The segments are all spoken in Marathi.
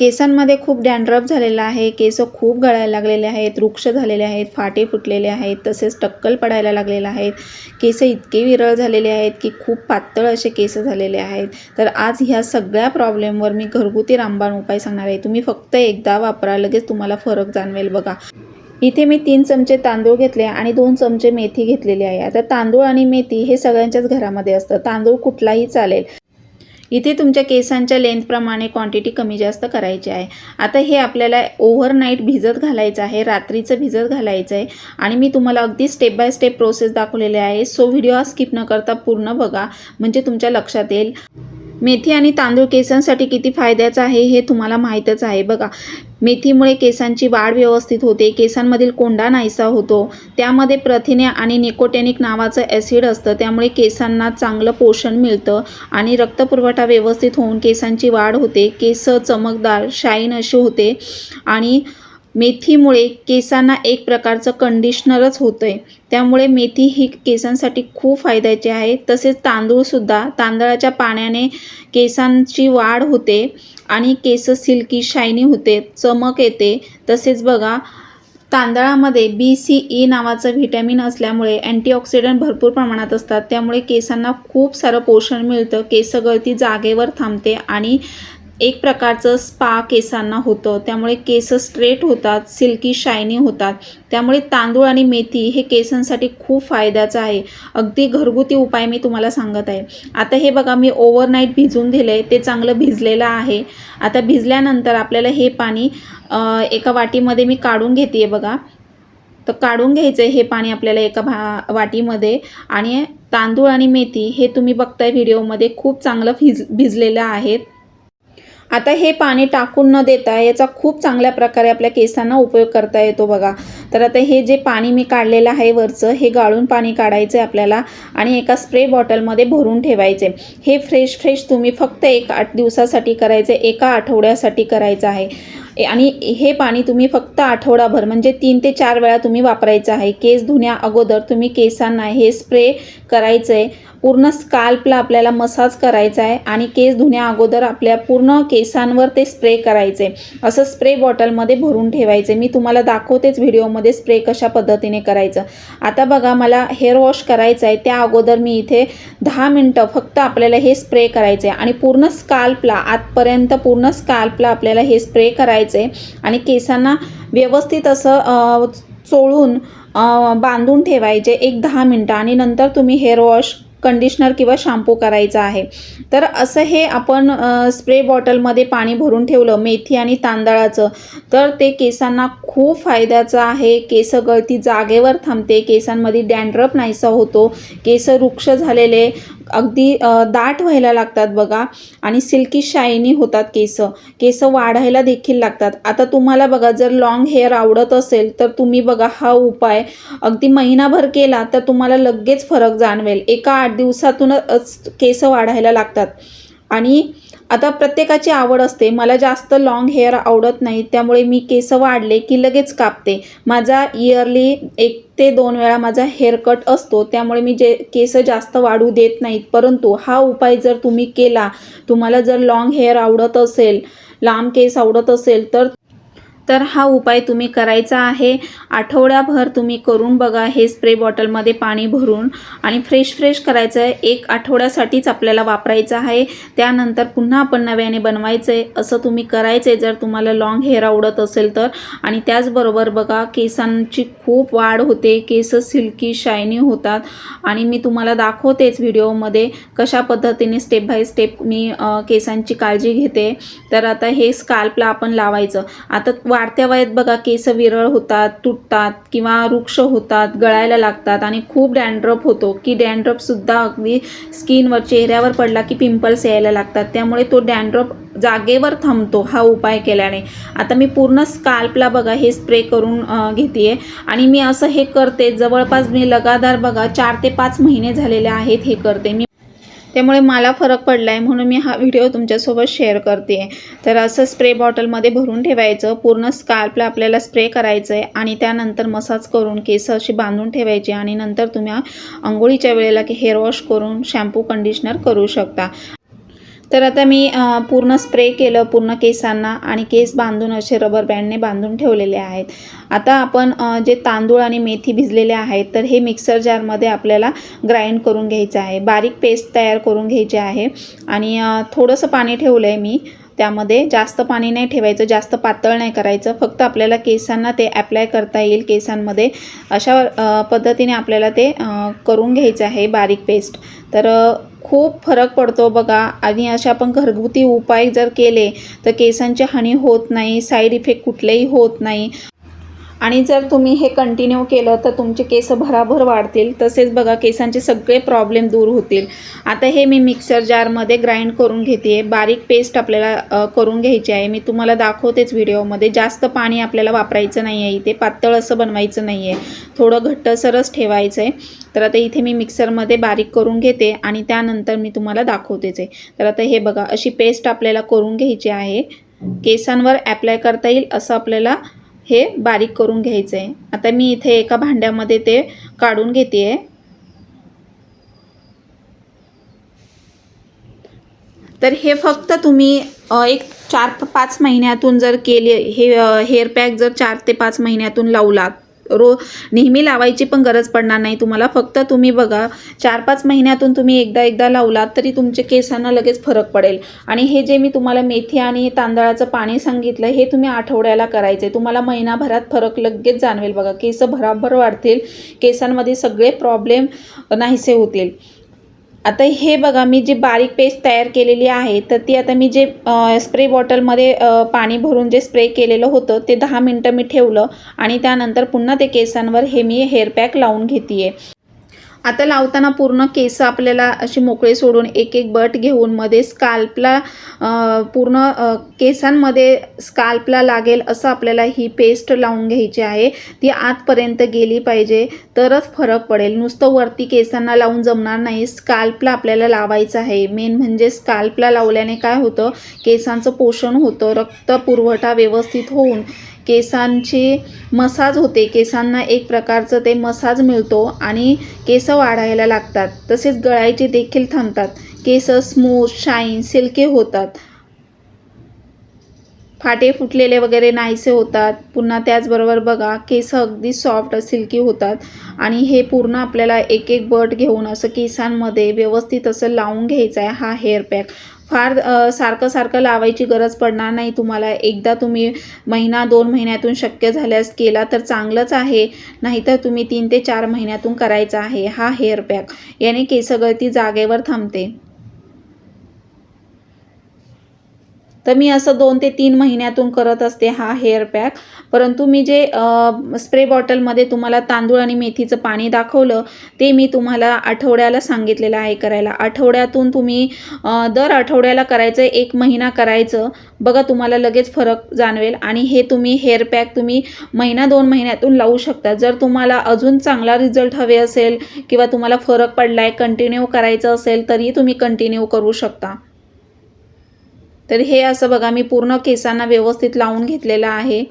केसांमध्ये खूप डॅन्ड्रफ झालेला आहे केस खूप गळायला लागलेले आहेत वृक्ष झालेले आहेत फाटे फुटलेले आहेत तसेच टक्कल पडायला लागलेले आहेत. केस इतके विरळ झालेले आहेत की खूप पातळ असे केस झालेले आहेत. तर आज ह्या सगळ्या प्रॉब्लेमवर मी घरगुती रामबाण उपाय सांगणार आहे. तुम्ही फक्त एकदा वापरा लगेच तुम्हाला फरक जाणवेल बघा. इथे मी तीन चमचे तांदूळ घेतले आणि दोन चमचे मेथी घेतलेली आहे. आता तांदूळ आणि मेथी हे सगळ्यांच्याच घरामध्ये असतं. तांदूळ कुठलाही चालेल. इथे तुमच्या केसांच्या लेंथप्रमाणे क्वांटिटी कमी जास्त करायची आहे. आता हे आपल्याला ओव्हरनाईट भिजत घालायचं आहे रात्रीचं भिजत घालायचं आहे. आणि मी तुम्हाला अगदी स्टेप बाय स्टेप प्रोसेस दाखवलेली आहे. सो व्हिडिओ स्किप न करता पूर्ण बघा. म्हणजे तुमच्या लक्षात येईल. मेथी आणि तांदूळ केसांसाठी किती फायद्याचं आहे हे तुम्हाला माहीतच आहे. बघा मेथीमुळे केसांची वाढ व्यवस्थित होते. केसांमधील कोंडा नाहीसा होतो. त्यामध्ये प्रथिने आणि निकोटेनिक नावाचं ॲसिड असतं. त्यामुळे केसांना चांगलं पोषण मिळतं आणि रक्तपुरवठा व्यवस्थित होऊन केसांची वाढ होते. केस चमकदार शाईन अशी होते आणि मेथीमुळे केसांना एक प्रकारचं कंडिशनरच होतं आहे त्यामुळे मेथी ही केसांसाठी खूप फायद्याची आहे. तसेच तांदूळसुद्धा तांदळाच्या पाण्याने केसांची वाढ होते आणि केस सिल्की शायनी होते चमक येते. तसेच बघा तांदळामध्ये बी सी ई नावाचं व्हिटॅमिन असल्यामुळे अँटीऑक्सिडंट भरपूर प्रमाणात असतात. त्यामुळे केसांना खूप सारं पोषण मिळतं. केस गळती जागेवर थांबते आणि एक प्रकारचं स्पा केसांना होतं. त्यामुळे केस स्ट्रेट होतात सिल्की शायनी होतात. त्यामुळे तांदूळ आणि मेथी हे केसांसाठी खूप फायद्याचं आहे. अगदी घरगुती उपाय मी तुम्हाला सांगत आहे. आता हे बघा मी ओव्हरनाईट भिजून दिलं आहे ते चांगलं भिजलेलं आहे. आता भिजल्यानंतर आपल्याला हे पाणी एका वाटीमध्ये मी काढून घेते बघा. तर काढून घ्यायचं हे पाणी आपल्याला एका भा वाटीमध्ये. आणि तांदूळ आणि मेथी हे तुम्ही बघताय व्हिडिओमध्ये खूप चांगलं भिज भिजलेलं आहेत. आता हे पाणी टाकून न देता याचा खूप चांगल्या प्रकारे आपल्या केसांना उपयोग करता येतो बघा. तर आता हे जे पाणी मी काढलेलं आहे वरचं हे गाळून पाणी काढायचं आहे आपल्याला आणि एका स्प्रे बॉटलमध्ये भरून ठेवायचे. हे फ्रेश फ्रेश तुम्ही फक्त एक आठ दिवसासाठी करायचे एका आठवड्यासाठी करायचं आहे. आणि हे पाणी तुम्ही फक्त आठवडाभर म्हणजे तीन ते चार वेळा तुम्ही वापरायचं आहे. केस धुण्या अगोदर तुम्ही केसांना हे स्प्रे करायचं आहे पूर्ण स्काल्पला आपल्याला मसाज करायचा आहे आणि केस धुण्या अगोदर आपल्या पूर्ण केसांवर ते स्प्रे करायचे. असं स्प्रे बॉटलमध्ये भरून ठेवायचे. मी तुम्हाला दाखवतेच व्हिडिओमध्ये स्प्रे कशा पद्धतीने करायचं. आता बघा मला हेअर वॉश करायचं आहे. त्या अगोदर मी इथे दहा मिनटं फक्त आपल्याला हे स्प्रे करायचं आहे आणि पूर्ण स्काल्पला आतपर्यंत पूर्ण स्काल्पला आपल्याला हे स्प्रे करायचं आहे आणि केसांना व्यवस्थित असं चोळून बांधून ठेवायचे एक दहा मिनटं. आणि नंतर तुम्ही हेअर वॉश कंडिशनर किंवा शॅम्पू करायचा आहे. तर असं हे आपण स्प्रे बॉटलमध्ये पाणी भरून ठेवलं मेथी आणि तांदळाचं तर ते केसांना खूप फायद्याचं आहे. केस गळती जागेवर थांबते. केसांमध्ये डॅन्ड्रफ नाहीसा होतो. केस वृक्ष झालेले अगदी दाट व्हायला लागतात बघा. आणि सिल्की शायनी होतात केस. केस वाढायला देखील लागतात. आता तुम्हाला बघा जर लॉंग हेअर आवडत असेल तर तुम्ही बघा हा उपाय. अगदी महिनाभर केला तर तुम्हाला लगेच फरक जाणवेल. एका आठ दिवसातूनच केस वाढायला लागतात. आणि आता प्रत्येकाची आवड असते. मला जास्त लॉंग हेअर आवडत नाही. त्यामुळे मी केस वाढले की लगेच कापते. माझा इयरली एक ते दोन वेळा माझा हेअरकट असतो. त्यामुळे मी जे केस जास्त वाढू देत नाहीत. परंतु हा उपाय जर तुम्ही केला तुम्हाला जर लॉंग हेअर आवडत असेल लांब केस आवडत असेल तर तर हा उपाय तुम्ही करायचा आहे. आठवड्याभर तुम्ही करून बघा हे स्प्रे बॉटलमध्ये पाणी भरून आणि फ्रेश फ्रेश करायचं आहे. एक आठवड्यासाठीच आपल्याला वापरायचं आहे. त्यानंतर पुन्हा आपण नव्याने बनवायचं आहे असं तुम्ही करायचं आहे जर तुम्हाला लाँग हेअर आवडत असेल तर. आणि त्याचबरोबर बघा केसांची खूप वाढ होते. केस सिल्की शायनी होतात. आणि मी तुम्हाला दाखवतेच व्हिडिओमध्ये कशा पद्धतीने स्टेप बाय स्टेप मी केसांची काळजी घेते. तर आता हे स्काल्पला आपण लावायचं. आता वाढत्या वयात बघा केस विरळ होतात तुटतात किंवा वृक्ष होतात गळायला लागतात आणि खूप डॅन्ड्रप होतो. की डॅन्ड्रपसुद्धा अगदी स्किनवर चेहऱ्यावर पडला की पिंपल्स यायला लागतात. त्यामुळे तो डॅन्ड्रप जागेवर थांबतो हा उपाय केल्याने. आता मी पूर्ण स्काल्पला बघा हे स्प्रे करून घेते आणि मी असं हे करते. जवळपास मी लगातार बघा चार ते पाच महिने झालेले आहेत हे करते. मी त्यामुळे मला फरक पडला आहे म्हणून मी हा व्हिडिओ तुमच्यासोबत शेअर करते. तर असं स्प्रे बॉटलमध्ये भरून ठेवायचं पूर्ण स्कार्पला आपल्याला स्प्रे करायचं आहे आणि त्यानंतर मसाज करून केस अशी बांधून ठेवायची आणि नंतर तुम्ही आंघोळीच्या वेळेला की हेअर वॉश करून शॅम्पू कंडिशनर करू शकता. तर आता मी पूर्ण स्प्रे केलं पूर्ण केसांना आणि केस बांधून असे रबर बँडने बांधून ठेवलेले आहेत. आता आपण जे तांदूळ आणि मेथी भिजलेले आहेत तर हे मिक्सर जारमध्ये आपल्याला ग्राइंड करून घ्यायचं आहे. बारीक पेस्ट तयार करून घ्यायची आहे. आणि थोडंसं पाणी ठेवलं आहे मी. त्यामध्ये जास्त पाणी नाही ठेवायचं जास्त पातळ नाही करायचं. फक्त आपल्याला केसांना ते ॲप्लाय करता येईल केसांमध्ये. अशा पद्धतीने आपल्याला ते करून घ्यायचं आहे बारीक पेस्ट तर खूप फरक पडतो बघा. आणि असे आपण घरगुती उपाय जर केले तर केसांची हानी होत नाही साईड इफेक्ट कुठलेही होत नाही. आणि जर तुम्ही हे कंटिन्यू केलं तर तुमचे केस भराभर वाढतील. तसेच बघा केसांचे सगळे प्रॉब्लेम दूर होतील. आता हे मी मिक्सर जारमध्ये ग्राइंड करून घेते. बारीक पेस्ट आपल्याला करून घ्यायची आहे. मी तुम्हाला दाखवतेच व्हिडिओमध्ये जास्त पाणी आपल्याला वापरायचं नाही आहे इथे. पातळ असं बनवायचं नाही आहे थोडं घट्टसरच ठेवायचं आहे तर आता इथे मी मिक्सरमध्ये बारीक करून घेते आणि त्यानंतर मी तुम्हाला दाखवतेच आहे. तर आता हे बघा अशी पेस्ट आपल्याला करून घ्यायची आहे. केसांवर ॲप्लाय करता येईल असं आपल्याला हे बारीक करून घ्यायचं आहे आता मी इथे एका भांड्यामध्ये ते काढून घेते आहे तर हे फक्त तुम्ही एक चार पाच महिन्यातून जर केले हे हेअर पॅक जर चार ते पाच महिन्यातून लावलात रो नेहमी लावायची पण गरज पडणार नाही. तुम्हाला फक्त तुम्ही बघा चार पाच महिन्यातून तुम्ही एकदा एकदा लावलात तरी तुमचे केसांना लगेच फरक पडेल. आणि हे जे मी तुम्हाला मेथी आणि तांदळाचं पाणी सांगितलं हे तुम्ही आठवड्याला करायचे. तुम्हाला महिनाभरात फरक लगेच जाणवेल बघा. केस भराभर वाढतील. केसांमध्ये सगळे प्रॉब्लेम नाहीसे होतील. आता हे बघा मी जी बारीक पेस्ट तयार केलेली आहे तर ती आता मी जे स्प्रे बॉटलमध्ये पाणी भरून जे स्प्रे केलेलं होतं ते दहा मिनटं मी ठेवलं आणि त्यानंतर पुन्हा ते केसांवर हे मी हेअर पॅक लावून घेते आता लावताना पूर्ण केस आपल्याला अशी मोकळे सोडून एक एक बट घेऊन मध्ये स्काल्पला पूर्ण केसांमध्ये स्काल्पला लागेल असं आपल्याला ही पेस्ट लावून घ्यायची आहे. ती आतपर्यंत गेली पाहिजे तरच फरक पडेल. नुसतं वरती केसांना लावून जमणार नाही स्काल्पला आपल्याला लावायचं आहे. मेन म्हणजे स्काल्पला लावल्याने काय होतं केसांचं पोषण होतं रक्त पुरवठा व्यवस्थित होऊन केसांची मसाज होते. केसांना एक प्रकारचं ते मसाज मिळतो आणि केस वाढायला लागतात. तसेच गळायचे देखील थांबतात. केस स्मूथ शाईन सिल्की होतात. फाटे फुटलेले वगैरे नाहीसे होतात. पुन्हा त्याचबरोबर बघा केस अगदी सॉफ्ट सिल्की होतात. आणि हे पूर्ण आपल्याला एक एक बट घेऊन असं केसांमध्ये व्यवस्थित असं लावून घ्यायचं आहे. हा हेअर पॅक. फार सारखं सारखं लावायची गरज पडणार नाही. तुम्हाला एकदा तुम्ही महिना दोन महिन्यातून शक्य झाल्यास केला तर चांगलंच आहे. नाहीतर तुम्ही तीन ते चार महिन्यातून करायचा आहे. हा हेअर पॅक. याने केसगळती जागेवर थांबते. तर मी असं दोन ते तीन महिन्यातून करत असते हा हेअर पॅक परंतु मी जे स्प्रे बॉटलमध्ये तुम्हाला तांदूळ आणि मेथीचं पाणी दाखवलं ते मी तुम्हाला आठवड्याला सांगितलेलं आहे करायला. आठवड्यातून तुम्ही दर आठवड्याला करायचं एक महिना करायचं बघा तुम्हाला लगेच फरक जाणवेल. आणि हे तुम्ही हेअर पॅक तुम्ही महिना दोन महिन्यातून लावू शकता. जर तुम्हाला अजून चांगला रिझल्ट हवे असेल किंवा तुम्हाला फरक पडला आहे कंटिन्यू करायचं असेल तरी तुम्ही कंटिन्यू करू शकता. तर हे असं बघा मी पूर्ण केसांना व्यवस्थित लावून घेतलेलं आहे.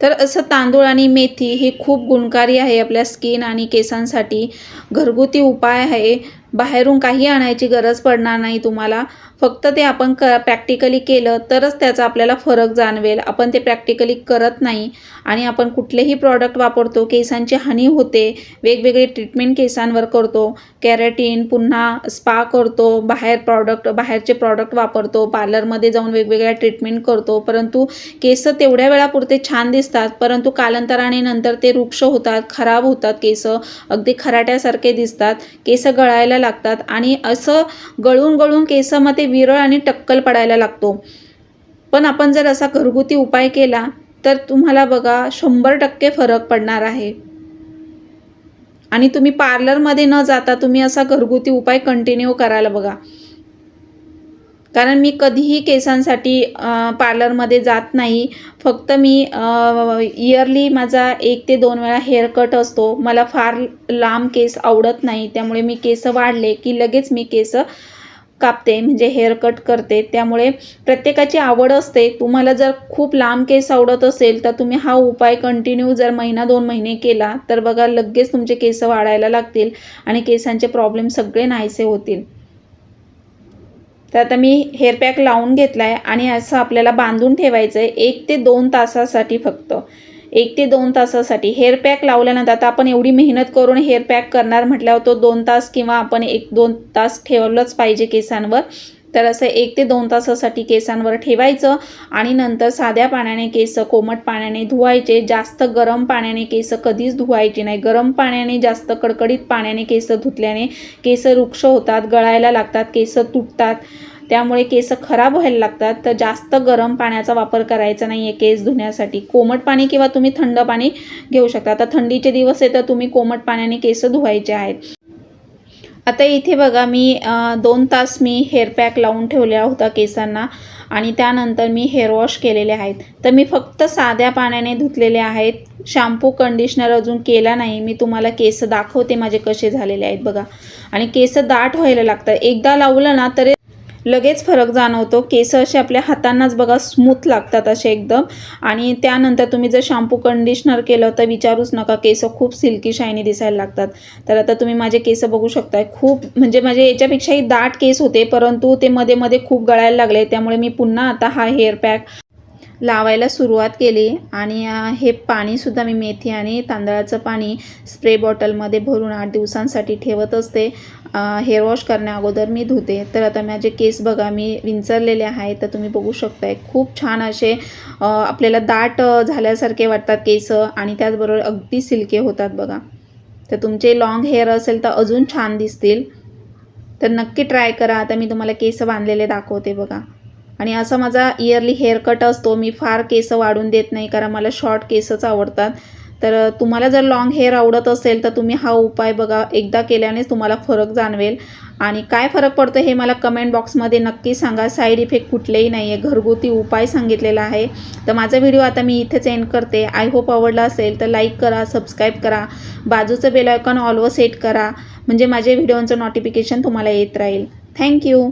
तर असं तांदूळ आणि मेथी ही खूप गुणकारी आहे आपल्या स्किन आणि केसांसाठी. घरगुती उपाय आहे. बाहेरून काही आणायची गरज पडणार नाही तुम्हाला. फक्त ते आपण क प्रॅक्टिकली केलं तरच त्याचा आपल्याला फरक जाणवेल. आपण ते प्रॅक्टिकली करत नाही आणि आपण कुठलेही प्रॉडक्ट वापरतो केसांची हानी होते वेगवेगळे ट्रीटमेंट केसांवर करतो कॅरेटीन पुन्हा स्पा करतो बाहेर प्रॉडक्ट बाहेरचे प्रॉडक्ट वापरतो पार्लरमध्ये जाऊन वेगवेगळ्या ट्रीटमेंट करतो. परंतु केस तेवढ्या वेळापुरते छान दिसतात परंतु कालांतराने नंतर ते वृक्ष होतात खराब होतात केस. अगदी खराट्यासारखे दिसतात. केस गळायला लागतात आणि असं गळून गळून केसामध्ये विरळ आणि टक्कल पडायला लागतो. पण आपण जर असा घरगुती उपाय केला तर तुम्हाला बघा शंभर टक्के फरक पडणार आहे. आणि तुम्ही पार्लरमध्ये न जाता तुम्ही असा घरगुती उपाय कंटिन्यू करायला बघा. कारण मी कधीही केसांसाठी पार्लरमध्ये जात नाही. फक्त मी इयरली माझा एक ते दोन वेळा हेअरकट असतो. मला फार लांब केस आवडत नाही. त्यामुळे मी केस वाढले की लगेच मी केस कापते म्हणजे हेअर कट करते. त्यामुळे प्रत्येकाची आवड असते. तुम्हाला जर खूप लांब केस आवडत असेल तर तुम्ही हा उपाय कंटिन्यू जर महिना दोन महिने केला तर बघा लगेच तुमचे केस वाढायला लागतील आणि केसांचे प्रॉब्लेम सगळे नाहीसे होतील. तर आता मी हेअर पॅक लावून घेतला आहे आणि असं आपल्याला बांधून ठेवायचं आहे एक ते दोन तासासाठी फक्त. एक ते दोन तासासाठी. हेअर पॅक लावल्यानंतर आता आपण एवढी मेहनत करून हेअर पॅक करणार म्हटल्यावर तो दोन तास किंवा आपण एक दोन तास ठेवलंच पाहिजे केसांवर. तर असं एक ते दोन तासासाठी केसांवर ठेवायचं आणि नंतर साध्या पाण्याने केस कोमट पाण्याने धुवायचे जास्त गरम पाण्याने केस कधीच धुवायचे नाही. गरम पाण्याने जास्त कडकडीत पाण्याने केस धुतल्याने केस वृक्ष होतात गळायला लागतात केस तुटतात. त्यामुळे केस खराब व्हायला लागतात. तर जास्त गरम पाण्याचा वापर करायचा नाही आहे केस धुण्यासाठी. कोमट पाणी किंवा तुम्ही थंड पाणी घेऊ शकता. आता थंडीचे दिवस आहे तर तुम्ही कोमट पाण्याने केस धुवायचे आहेत. आता इथे बघा मी दोन तास मी हेअर पॅक लावून ठेवलेला होता केसांना आणि त्यानंतर मी हेअर वॉश केलेले आहेत. तर मी फक्त साध्या पाण्याने धुतलेले आहेत. शॅम्पू कंडिशनर अजून केला नाही. मी तुम्हाला केस दाखवते माझे कसे झालेले आहेत बघा. आणि केस दाट व्हायला लागतात. एकदा लावलं ना तरी लगेच फरक जाणवतो. केस असे आपल्या हातांनाच बघा स्मूथ लागतात असे एकदम. आणि त्यानंतर तुम्ही जर शॅम्पू कंडिशनर केलं तर विचारूच नका केस खूप सिल्की शायनी दिसायला लागतात. तर आता तुम्ही माझे केस बघू शकताय. खूप म्हणजे माझे याच्यापेक्षाही दाट केस होते परंतु ते मध्ये मध्ये खूप गळायला लागले त्यामुळे मी पुन्हा आता हा हेअर पॅक लावायला सुरुवात केली आणि हे पाणीसुद्धा मी मेथी आणि तांदळाचं पाणी स्प्रे बॉटलमध्ये भरून आठ दिवसांसाठी ठेवत असते. हेअर वॉश करण्या अगोदर मी धुते. तर आता माझे केस बघा मी विंचरलेले आहेत तर तुम्ही बघू शकताय. खूप छान असे आपल्याला दाट झाल्यासारखे वाटतात केस आणि त्याचबरोबर अगदी सिल्के होतात बघा. तर तुमचे लॉंग हेअर असेल तर अजून छान दिसतील. तर नक्की ट्राय करा. आता मी तुम्हाला केस बांधलेले दाखवते बघा. आणि असा माझा इयरली हेअर कट असतो. मी फार केस वाढून देत नाही कारण मला शॉर्ट केसच आवडतात. तर तुम्हाला जर लॉंग हेअर आवडत असेल तर तुम्ही हा उपाय बघा. एकदा केल्यानेच तुम्हाला फरक जाणवेल. आणि काय फरक पडतो हे मला कमेंट बॉक्समध्ये नक्की सांगा. साईड इफेक्ट कुठलेही नाही आहे घरगुती उपाय सांगितलेला आहे. तर माझा व्हिडिओ आता मी इथेच एंड करते. आय होप आवडला असेल तर लाईक करा सबस्क्राईब करा. बाजूचं बेल आयकॉन ऑलवर सेट करा. म्हणजे माझे व्हिडिओचं नोटिफिकेशन तुम्हाला येत राहील. थँक्यू